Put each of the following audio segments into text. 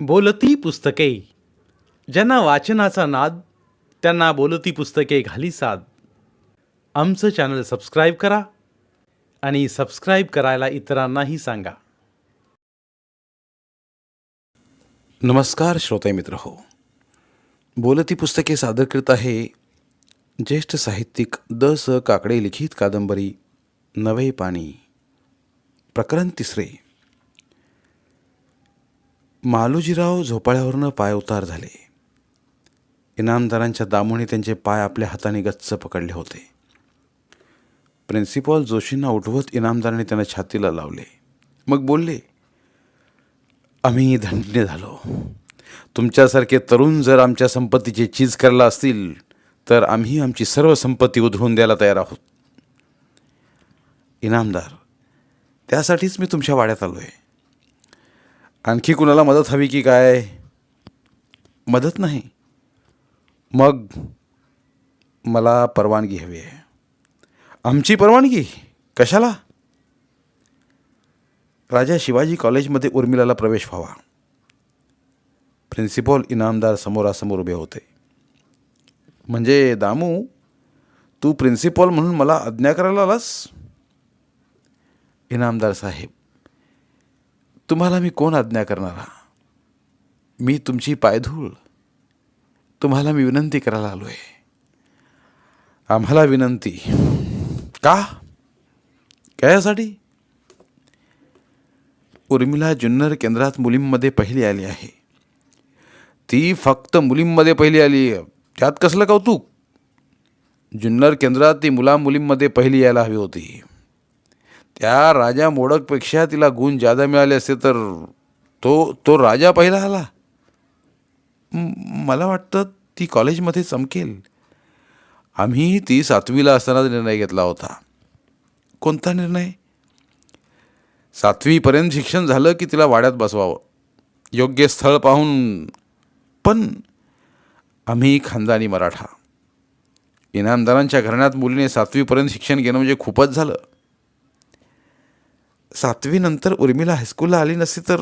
बोलती पुस्तके. ज्यांना वाचनाचा नाद त्यांना बोलती पुस्तके घाली साद. आमचं चॅनल सबस्क्राईब करा आणि सबस्क्राईब करायला इतरांनाही सांगा. नमस्कार श्रोते मित्र हो. बोलती पुस्तके सादर करीत आहे ज्येष्ठ साहित्यिक द स काकडे लिखित कादंबरी नवे पाणी. प्रकरण तिसरे. मालोजीराव झोपाळ्यावरनं पाय उतार झाले. इनामदारांच्या दामोने त्यांचे पाय आपल्या हाताने गच्च पकडले होते. प्रिन्सिपॉल जोशींना उठवत इनामदाराने त्यांना छातीला लावले. मग बोलले आम्ही धंडणे झालो. तुमच्यासारखे तरुण जर आमच्या संपत्तीची चीज करायला असतील तर आम्ही आमची सर्व संपत्ती उधळून द्यायला तयार आहोत. इनामदार त्यासाठीच मी तुमच्या वाड्यात आलो आहे आणखी कुणाला मदत हवी की काय? मदत नाही. मग मला परवानगी हवी आहे. आमची परवानगी? कशाला? राजा शिवाजी कॉलेजमध्ये उर्मिलाला प्रवेश व्हावा. प्रिन्सिपॉल इनामदार समोरासमोर उभे होते. म्हणजे दामू तू प्रिन्सिपॉल म्हणून मला आज्ञा करायला आलास? इनामदार साहेब तुम्हाला मी कोण आज्ञा करणारा मी तुमची पायधूळ. तुम्हाला मी विनंती करायला आलो आहे आम्हाला विनंती. का? कशासाठी? उर्मिला जुन्नर केंद्रात मुलींमध्ये पहिली आली आहे. ती फक्त मुलींमध्ये पहिली आली आहे. त्यात कसलं कौतुक? जुन्नर केंद्रात ती मुला मुलींमध्ये पहिली यायला हवी होती. त्या राजा मोडकपेक्षा तिला गुण जादा मिळाले असते तर तो तो राजा पहिला आला. मला वाटतं ती कॉलेजमध्ये चमकेल. आम्ही ती सातवीला असताना निर्णय घेतला होता. कोणता निर्णय? सातवीपर्यंत शिक्षण झालं की तिला वाड्यात बसवावं. योग्य स्थळ पाहून. पण आम्ही खानदानी मराठा. इनामदारांच्या घराण्यात मुलीने सातवीपर्यंत शिक्षण घेणं म्हणजे खूपच झालं. सातवीनंतर उर्मिला हायस्कूलला आली नसती तर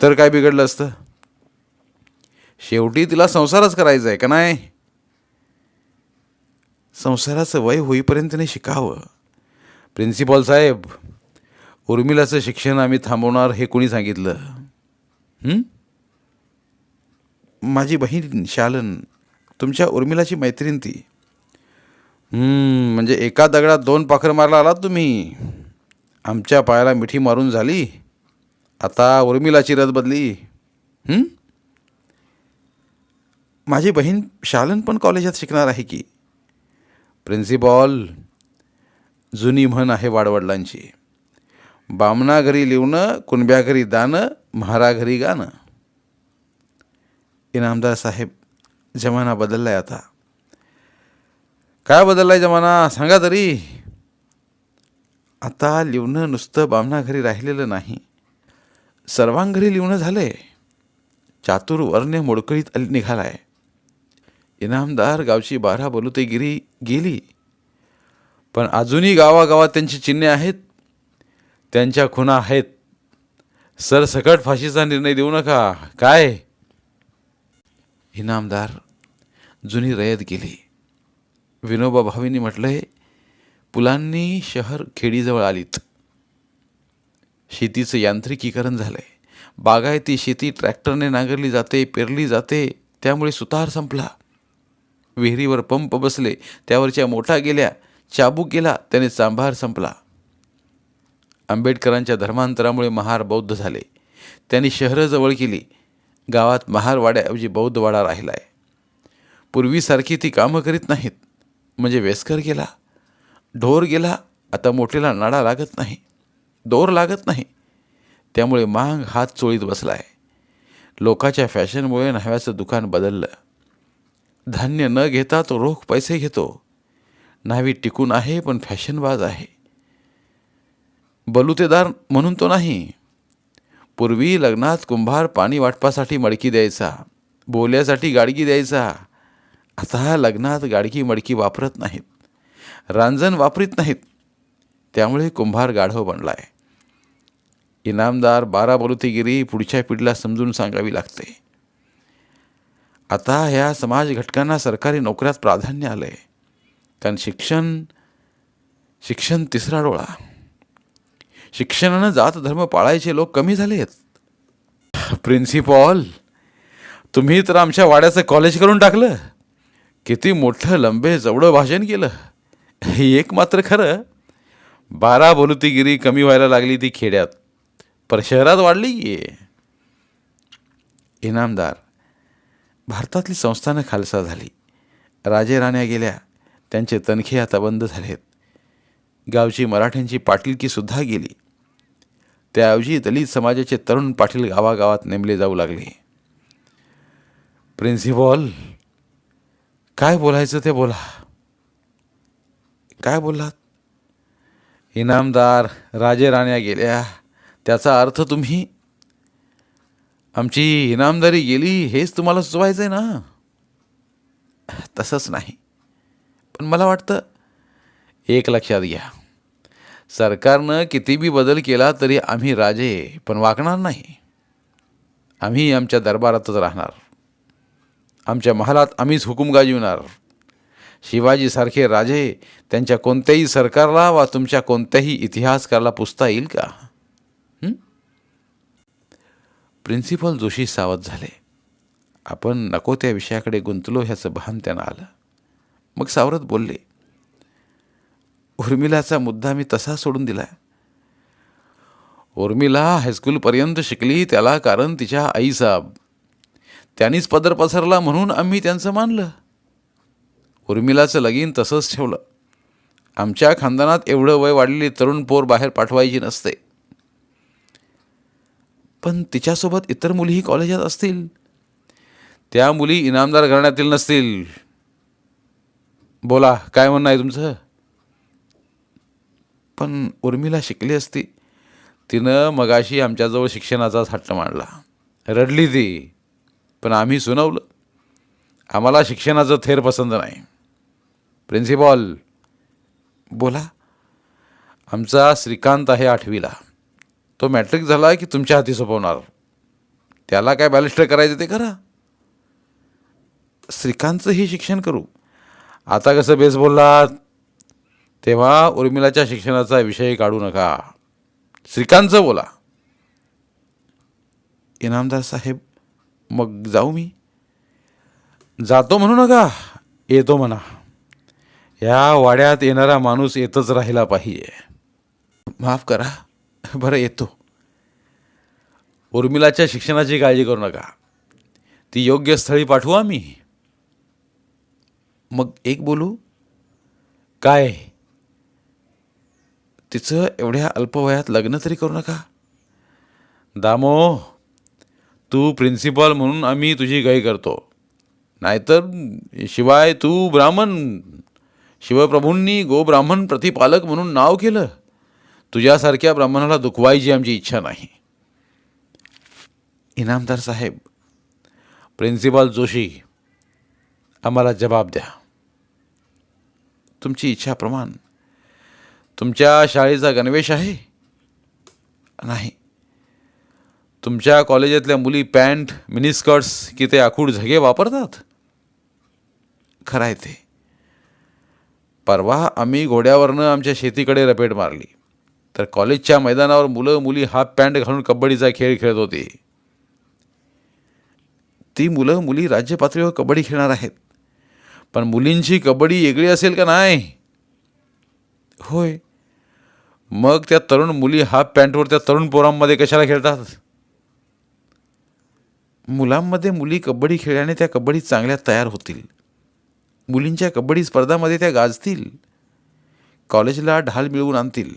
तर काय बिघडलं असतं? शेवटी तिला संसारच करायचा आहे का नाही? संसाराचं वय होईपर्यंत तिने शिकावं. प्रिन्सिपॉल साहेब उर्मिलाचं शिक्षण आम्ही थांबवणार हे कोणी सांगितलं? माझी बहीण शालन तुमच्या उर्मिलाची मैत्रीण ती. म्हणजे एका दगडात दोन पाखरं मारला आलात तुम्ही. आमच्या पायाला मिठी मारून झाली. आता उर्मिलाची रथ बदली. माझी बहीण शालन पण कॉलेजात शिकणार आहे की. प्रिन्सिपॉल जुनी म्हण आहे वाडवडिलांची. बामणा घरी लिवणं कुणब्या घरी दानं म्हारा घरी गाणं इनामदार साहेब जमाना बदललाय आता. काय बदललाय जमाना? सांगा तरी. आता लिवणं नुसतं बामणा घरी राहिलेलं नाही. सर्वांघरी लिवणं झालंय. वर्ण मोडकळीत आली निघालाय. इनामदार गावची बारा बलुतेगिरी गेली. पण अजूनही गावागावात त्यांची चिन्हे आहेत. त्यांच्या खुणा आहेत. सरसकट फाशीचा निर्णय देऊ नका. काय? इनामदार जुनी रयत गेली. विनोबा भावींनी म्हटलंय पुलांनी शहर खेडीजवळ आलीत. शेतीचं यांत्रिकीकरण झालंय. बागायती शेती ट्रॅक्टरने नांगरली जाते पेरली जाते त्यामुळे सुतार संपला. विहिरीवर पंप बसले त्यावरच्या मोठा गेल्या चाबूक गेला त्याने चांभार संपला. आंबेडकरांच्या धर्मांतरामुळे महार बौद्ध झाले. त्यांनी शहरं जवळ केली. गावात महारवाड्याऐवजी बौद्धवाडा राहिला आहे पूर्वीसारखी ती कामं करीत नाहीत. म्हणजे वेस्कर गेला ढोर गेला आता मोठेला नाडा लागत नाही दोर लागत नाही. त्यामुळे मांग हात चोळीत बसला आहे लोकाच्या फॅशनमुळे न्हाव्याचं दुकान बदललं. धान्य न घेता तो रोख पैसे घेतो. न्हावी टिकून आहे पण फॅशनबाज आहे. बलुतेदार म्हणून तो नाही. पूर्वी लग्नात कुंभार पाणी वाटपासाठी मडकी द्यायचा बोल्यासाठी गाडगी द्यायचा. आता लग्नात गाडगी मडकी वापरत नाहीत. रांजण वापरीत नाहीत. त्यामुळे कुंभार गाढव बनला आहे इनामदार बारा बलुतीगिरी पुढच्या पिढीला समजून सांगावी लागते. आता ह्या समाज घटकांना सरकारी नोकऱ्यात प्राधान्य आलं आहे कारण शिक्षण शिक्षण तिसरा डोळा. शिक्षणानं जात धर्म पाळायचे लोक कमी झाले आहेत प्रिन्सिपॉल तुम्ही तर आमच्या वाड्याचं कॉलेज करून टाकलं. किती मोठं लंबे जवळं भाषण केलं. एक मात्र खरं बारा बोलुतीगिरी कमी व्हायला लागली ती खेड्यात. पर शहरात वाढली की? इनामदार. भारतातली संस्थानं खालसा झाली. राजे राण्या गेल्या त्यांचे तनखे आता बंद झालेत. गावची मराठ्यांची पाटीलकीसुद्धा गेली. त्याऐवजी दलित समाजाचे तरुण पाटील गावागावात नेमले जाऊ लागले. प्रिन्सिपॉल काय बोलायचं ते बोला. काय बोललात? इनामदार राजे राण्या गेल्या. त्याचा अर्थ तुम्ही? आमची इनामदारी गेली हेच तुम्हाला सुचवायचं आहे ना? तसंच नाही. पण मला वाटतं एक लक्षात घ्या. सरकारनं किती बी बदल केला तरी आम्ही राजे पण वाकणार नाही. आम्ही आमच्या दरबारातच राहणार. आमच्या महालात आम्हीच हुकूम गाजविणार शिवाजीसारखे राजे त्यांच्या कोणत्याही सरकारला वा तुमच्या कोणत्याही इतिहासकाराला पुसता येईल का? प्रिन्सिपल जोशी सावध झाले. आपण नको त्या विषयाकडे गुंतलो ह्याचं भान त्यांना आलं. मग सावरत बोलले उर्मिलाचा मुद्दा मी तसा सोडून दिला उर्मिला हायस्कूलपर्यंत शिकली त्याला कारण तिच्या आईसाहेब त्यांनीच पदर पसरला म्हणून आम्ही त्यांचं मानलं. उर्मिलाचं लगीन तसंच ठेवलं. आमच्या खानदानात एवढं वय वाढलेली तरुण पोर बाहेर पाठवायची नसते. पण तिच्यासोबत इतर मुलीही कॉलेजात असतील. त्या मुली इनामदार घराण्यातील नसतील. बोला काय म्हणणं आहे तुमचं? पण उर्मिला शिकली असती. तिनं मगाशी आमच्याजवळ शिक्षणाचाच हट्ट मांडला. रडली ती पण आम्ही सुनावलं. आम्हाला शिक्षणाचं थेर पसंत नाही. प्रिन्सिपॉल बोला. आमचा श्रीकांत आहे आठवीला. तो मॅट्रिक झाला की तुमच्या हाती सोपवणार. त्याला काय बॅलिस्टर करायचं ते करा. श्रीकांतचंही शिक्षण करू. आता कसं बेस बोललात तेव्हा उर्मिलाच्या शिक्षणाचा विषय काढू नका. श्रीकांतचं बोला. इनामदार साहेब मग जाऊ मी. जातो म्हणू नका येतो म्हणा. या वाड्यात येणारा माणूस येतच राहिला पाहिजे. माफ करा. बरं येतो. उर्मिलाच्या शिक्षणाची काळजी करू नका. ती योग्य स्थळी पाठवू आम्ही. मग एक बोलू? काय? तिचं एवढ्या अल्पवयात लग्न तरी करू नका. दामो तू प्रिन्सिपॉल म्हणून आम्ही तुझी गाई करतो. नाहीतर शिवाय तू ब्राह्मण शिवप्रभूंनी गोब्राह्मण प्रतिपालक म्हणून नाव केलं. तुझ्यासारख्या ब्राह्मणाला दुखवायची आमची इच्छा नाही. इनामदार साहेब प्रिन्सिपाल जोशी आम्हाला जबाब द्या. तुमची इच्छाप्रमाण तुमच्या शाळेचा गणवेश आहे? नाही. तुमच्या कॉलेजातल्या मुली पॅन्ट मिनिस्कर्ट्स की ते आखूड झगे वापरतात? खरं आहे ते. परवा आम्ही घोड्यावरनं आमच्या शेतीकडे रपेट मारली. तर कॉलेजच्या मैदानावर मुलं मुली हाफ पॅन्ट घालून कबड्डीचा खेळ खेळत होते. ती मुलं मुली राज्य पातळीवर कबड्डी खेळणार आहेत. पण मुलींची कबड्डी वेगळी असेल का नाही? होय. मग त्या तरुण मुली हाफ पॅन्टवर त्या तरुण पोरांमध्ये कशाला खेळतात? मुलांमध्ये मुली कबड्डी खेळल्याने त्या कबड्डी चांगल्या तयार होतील. मुलींच्या कबड्डी स्पर्धामध्ये त्या गाजतील. कॉलेजला ढाल मिळवून आणतील.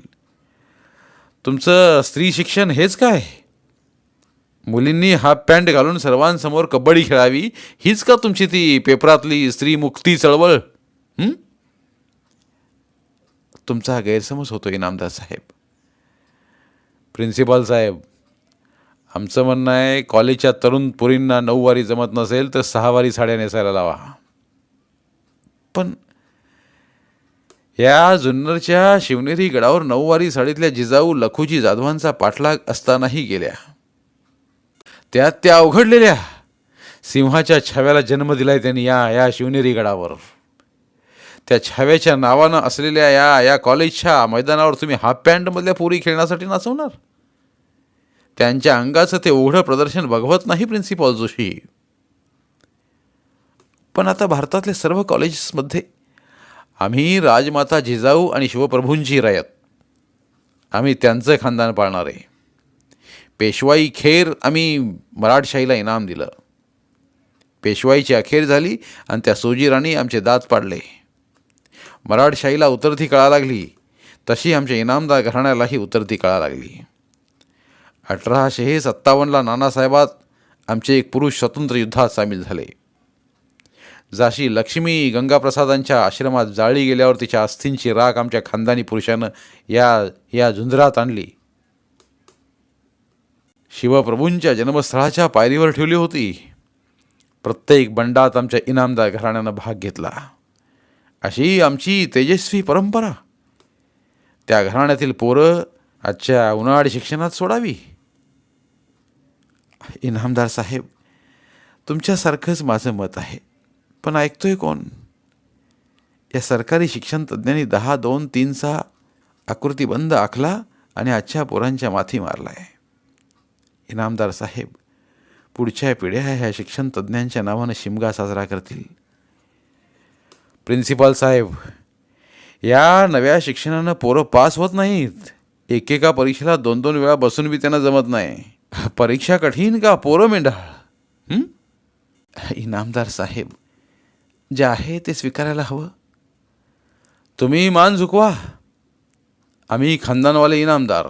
तुमचं स्त्री शिक्षण हेच काय? मुलींनी हाफ पॅन्ट घालून सर्वांसमोर कबड्डी खेळावी हीच का तुमची ती पेपरातली स्त्री मुक्ती चळवळ? तुमचा तुमचा गैरसमज होतो इनामदार साहेब. प्रिन्सिपाल साहेब आमचं म्हणणं आहे कॉलेजच्या तरुण पुरींना नऊवारी जमत नसेल तर सहावारी साड्या नेसायला लावा. पण या जुन्नरच्या शिवनेरी गडावर नऊवारी साडीतल्या जिजाऊ लखुजी जाधवांचा पाठलाग असतानाही गेल्या. त्यात त्या अवघडलेल्या सिंहाच्या छाव्याला जन्म दिलाय त्यांनी या या शिवनेरी गडावर. त्या छाव्याच्या नावानं असलेल्या या या कॉलेजच्या मैदानावर तुम्ही हाफ पॅन्टमधल्या पोरी खेळण्यासाठी नाचवणार? त्यांच्या अंगाचं ते उघडं प्रदर्शन बघवत नाही प्रिन्सिपॉल जोशी. पण आता भारतातल्या सर्व कॉलेजेसमध्ये आम्ही राजमाता जिजाऊ आणि शिवप्रभूंची रयत. आम्ही त्यांचं खानदान पाळणार आहे. पेशवाई खेर आम्ही मराठशाहीला इनाम दिलं. पेशवाईची अखेर झाली आणि त्या सोजीराणी आमचे दात पाडले. मराठशाहीला उतरती कळा लागली. तशी आमच्या इनामदार घराण्यालाही उतरती कळा लागली. अठराशे सत्तावन्नला नानासाहेबात आमचे एक पुरुष स्वतंत्र युद्धात सामील झाले. जाशी लक्ष्मी गंगाप्रसादांच्या आश्रमात जाळली गेल्यावर तिच्या अस्थींची राख आमच्या खानदानी पुरुषानं या या झुंजरात आणली. शिवप्रभूंच्या जन्मस्थळाच्या पायरीवर ठेवली होती. प्रत्येक बंडात आमच्या इनामदार घराण्यानं भाग घेतला. अशी आमची तेजस्वी परंपरा. त्या घराण्यातील पोरं आजच्या उन्हाळी शिक्षणात सोडावी. इनामदार साहेब तुमच्यासारखंच माझं मत आहे. पण ऐकतोय कोण? या सरकारी शिक्षण तज्ज्ञांनी दहा दोन तीनचा आकृतीबंद आखला आणि आजच्या पोरांच्या माथी मारला आहे इनामदार साहेब पुढच्या पिढ्या ह्या शिक्षण तज्ज्ञांच्या नावानं शिमगा साजरा करतील. प्रिन्सिपाल साहेब या नव्या शिक्षणानं पोरं पास होत नाहीत. एकेका परीक्षेला दोन दोन वेळा बसून बी त्यांना जमत नाही. परीक्षा कठीण का? पोरं मेंढाळ. इनामदार साहेब जे आहे ते स्वीकारायला हवं. तुम्ही मान झुकवा. आम्ही खानदानवाले इनामदार.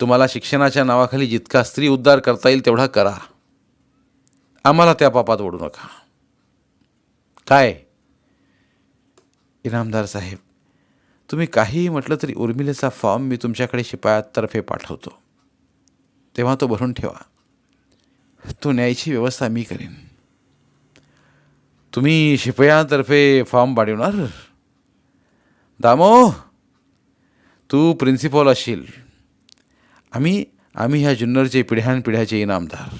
तुम्हाला शिक्षणाच्या नावाखाली जितका स्त्री उद्धार करता येईल तेवढा करा. आम्हाला त्या पापात ओढू नका. काय? इनामदार साहेब तुम्ही काहीही म्हटलं तरी उर्मिलेचा फॉर्म मी तुमच्याकडे शिपायातर्फे पाठवतो. तेव्हा तो भरून ठेवा. तो न्यायची व्यवस्था मी करेन. तुम्ही शिपयातर्फे फॉर्म पाठवणार? दामो तू प्रिन्सिपॉल असशील आम्ही आम्ही ह्या जुन्नरचे पिढ्यानपिढ्याचे इनामदार.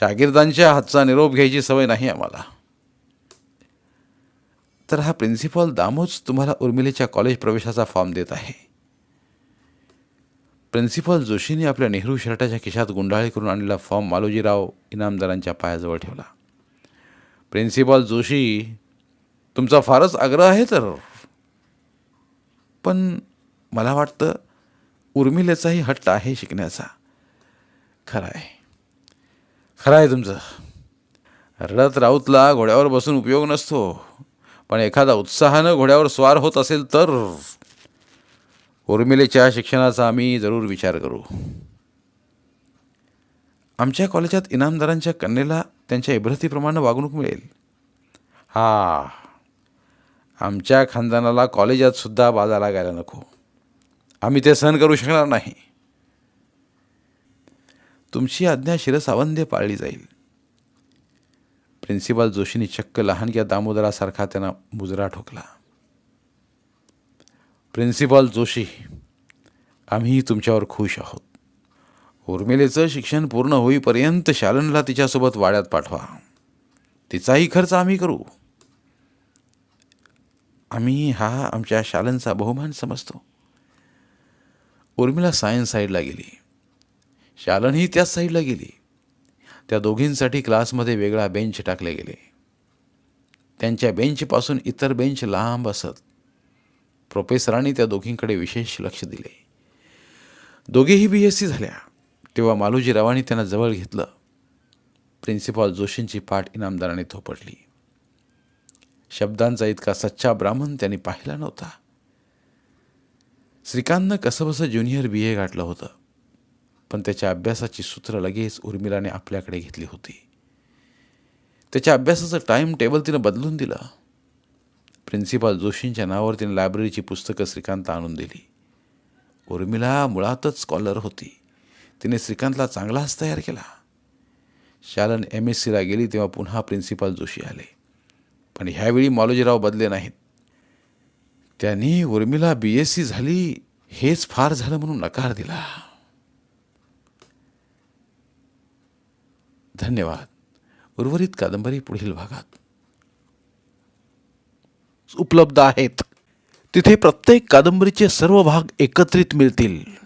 शागिर्दांच्या हातचा निरोप घ्यायची सवय नाही आम्हाला. तर हा प्रिन्सिपॉल दामोच तुम्हाला उर्मिलेच्या कॉलेज प्रवेशाचा फॉर्म देत आहे. प्रिन्सिपॉल जोशीने आपल्या नेहरू शर्टाच्या खिशात गुंडाळी करून आणलेला फॉर्म मालोजीराव इनामदारांच्या पायाजवळ ठेवला. प्रिन्सिपॉल जोशी तुमचा फारच आग्रह आहे तर. पण मला वाटतं उर्मिलेचाही हट्ट आहे शिकण्याचा. खरं आहे. खरं आहे तुमचं. रडत राऊतला घोड्यावर बसून उपयोग नसतो. पण एखादा उत्साहानं घोड्यावर स्वार होत असेल तर. उर्मिलेच्या शिक्षणाचा आम्ही जरूर विचार करू. आमच्या कॉलेजात इनामदारांच्या कन्येला त्यांच्या इब्रतीप्रमाणे वागणूक मिळेल. हा. आमच्या खानदानाला कॉलेजात सुद्धा बाजा लागायला नको. आम्ही ते सहन करू शकणार नाही. तुमची आज्ञा शिरसावंध्य पाळली जाईल. प्रिन्सिपाल जोशींनी चक्क लहानग्या दामोदरासारखा त्यांना मुजरा ठोकला. प्रिन्सिपाल जोशी आम्ही तुमच्यावर खुश आहोत. उर्मिलेचं शिक्षण पूर्ण होईपर्यंत शालनला तिच्यासोबत वाड्यात पाठवा. तिचाही खर्च आम्ही करू. आम्ही हा आमच्या शालनचा बहुमान समजतो. उर्मिला सायन्स साईडला गेली. शालनही त्याच साईडला गेली. त्या दोघींसाठी क्लासमध्ये वेगळा बेंच टाकले गेले. त्यांच्या बेंचपासून इतर बेंच लांब असत. प्रोफेसरांनी त्या दोघींकडे विशेष लक्ष दिले. दोघेही बी एस सी झाल्या. तेव्हा मालोजीरावांनी त्यांना जवळ घेतलं. प्रिन्सिपॉल जोशींची पाठ इनामदाराने थोपटली. शब्दांचा इतका सच्चा ब्राह्मण त्यांनी पाहिला नव्हता. श्रीकांतनं कसंबसं ज्युनियर बी ए गाठलं होतं पण त्याच्या अभ्यासाची सूत्र लगेच उर्मिलाने आपल्याकडे घेतली होती. त्याच्या अभ्यासाचं टाईम टेबल तिनं बदलून दिलं. प्रिन्सिपाल जोशींच्या नावावर तिने लायब्ररीची पुस्तकं श्रीकांत आणून दिली. उर्मिला मुळातच स्कॉलर होती. तिने श्रीकांतला चांगलाच तयार केला. शालन एम एस सीला गेली तेव्हा पुन्हा प्रिन्सिपाल जोशी आले. पण ह्यावेळी मालोजीराव बदले नाहीत. त्यांनी उर्मिला बी एस सी झाली हेच फार झालं म्हणून नकार दिला. धन्यवाद. उर्वरित कादंबरी पुढील भागात. उपलब्ध आहेत. तिथे प्रत्येक कादंबरीचे सर्व भाग एकत्रित मिळतील.